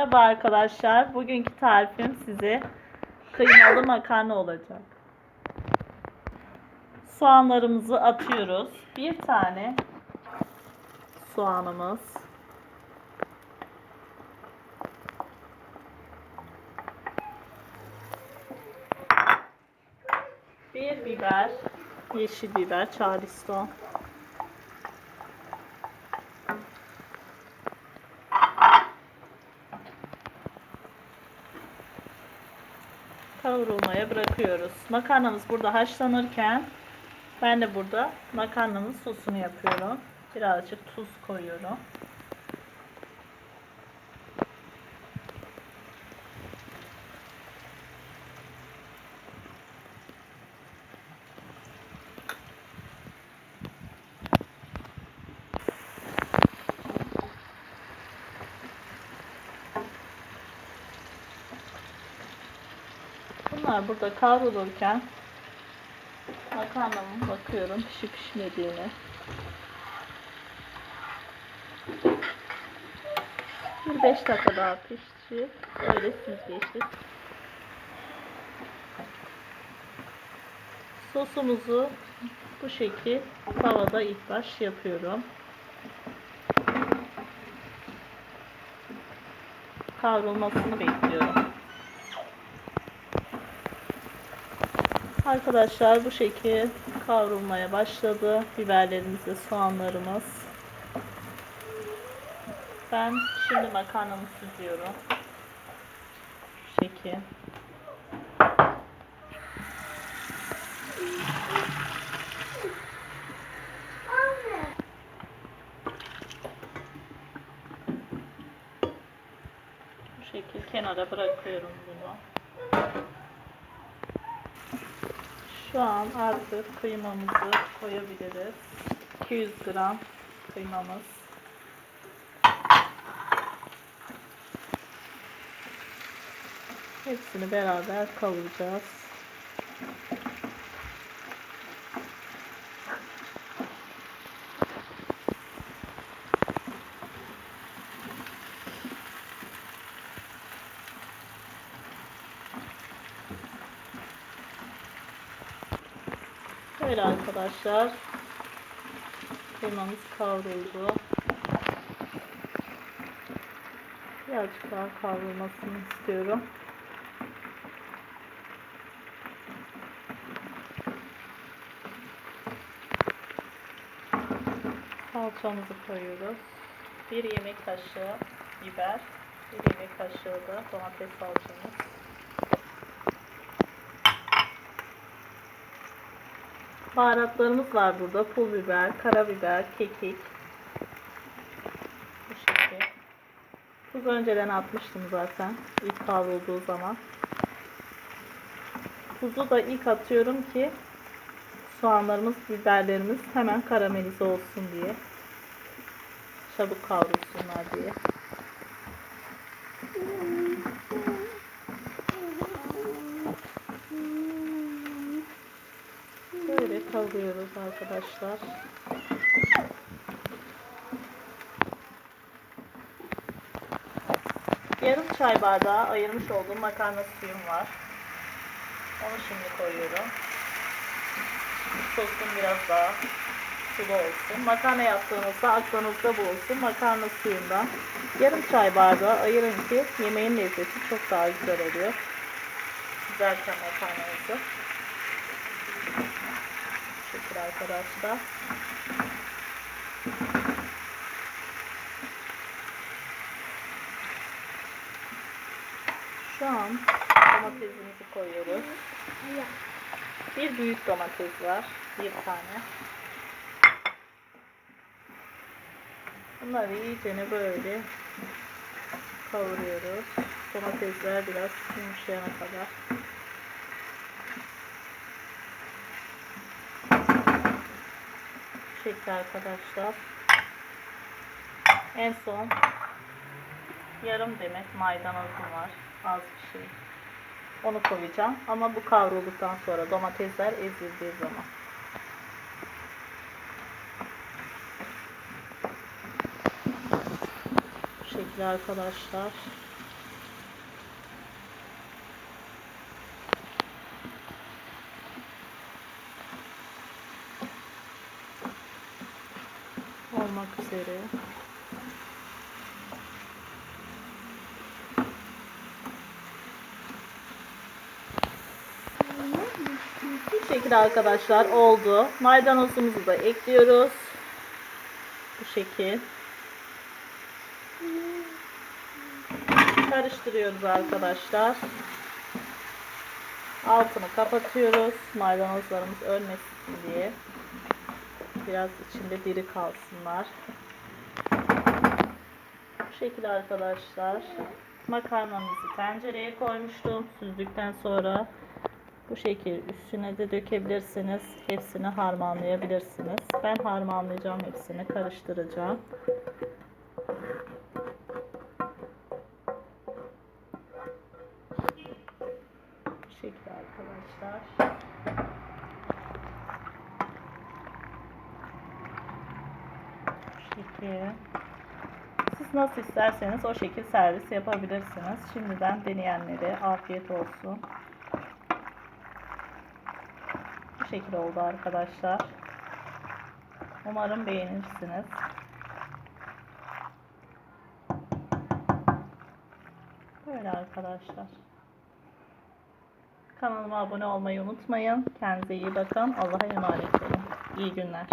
Merhaba arkadaşlar. Bugünkü tarifim size kıymalı makarna olacak. Soğanlarımızı atıyoruz. Bir tane soğanımız. Bir biber, yeşil biber, charleston. Kavrulmaya bırakıyoruz. Makarnamız burada haşlanırken ben de burada makarnamın sosunu yapıyorum. Birazcık tuz koyuyorum. Bunlar burada kavrulurken makarnamın bakıyorum pişip pişmediğine. Bir 5 dakika daha pişecek. Öyle süzgeçlik. Sosumuzu bu şekil tavada ilk baş yapıyorum. Kavrulmasını bekliyorum. Arkadaşlar bu şekil kavrulmaya başladı. Biberlerimiz ve soğanlarımız. Ben şimdi makarnamı süzüyorum. Bu şekil. Bu şekil kenara bırakıyorum bunu. Şu an artık kıymamızı koyabiliriz. 200 gram kıymamız. Hepsini beraber kavuracağız. Böyle arkadaşlar. Kıymamız kavruldu. Birazcık daha kavrulmasını istiyorum. Salçamızı koyuyoruz. Bir yemek kaşığı biber, bir yemek kaşığı da domates salçamız. Baharatlarımız var burada. Pul biber, karabiber, kekik. Bu şekilde. Tuz önceden atmıştım zaten. ilk kavrulduğu zaman. Tuzu da ilk atıyorum ki soğanlarımız, biberlerimiz hemen karamelize olsun diye. Çabuk kavrulsunlar diye. Kavuruyoruz arkadaşlar. Yarım çay bardağı ayırmış olduğum makarna suyum var. Onu şimdi koyuyorum. Sosum biraz daha sulu olsun. Makarna yaptığınızda aklınızda bu olsun. Makarna suyundan yarım çay bardağı ayırın ki yemeğin lezzeti çok daha güzel oluyor. Güzelken makarnanızı. Şükür arkadaşlar. Şu an domatesimizi koyuyoruz. Bir büyük domates var. Bir tane. Bunları iyicene böyle kavuruyoruz. Domatesler biraz yumuşayana kadar. Şekilde arkadaşlar. En son yarım demet maydanozum var. Az bir şey. Onu koyacağım. Ama bu kavrulduktan sonra domatesler ezildiği zaman. Bu şekilde arkadaşlar. Üzere. Bu şekilde arkadaşlar oldu. Maydanozumuzu da ekliyoruz. Bu şekil. Karıştırıyoruz arkadaşlar. Altını kapatıyoruz. Maydanozlarımız ölmesin diye. Biraz içinde diri kalsınlar. Şekilde arkadaşlar. Makarnamızı tencereye koymuştum. Süzdükten sonra bu şekil üstüne de dökebilirsiniz. Hepsini harmanlayabilirsiniz. Ben harmanlayacağım hepsini karıştıracağım. Bu şekilde arkadaşlar. Bu şekil. Nasıl isterseniz o şekil servis yapabilirsiniz. Şimdiden deneyenlere afiyet olsun. Bu şekil oldu arkadaşlar. Umarım beğenirsiniz. Böyle arkadaşlar. Kanalıma abone olmayı unutmayın. Kendinize iyi bakın. Allah'a emanet olun. İyi günler.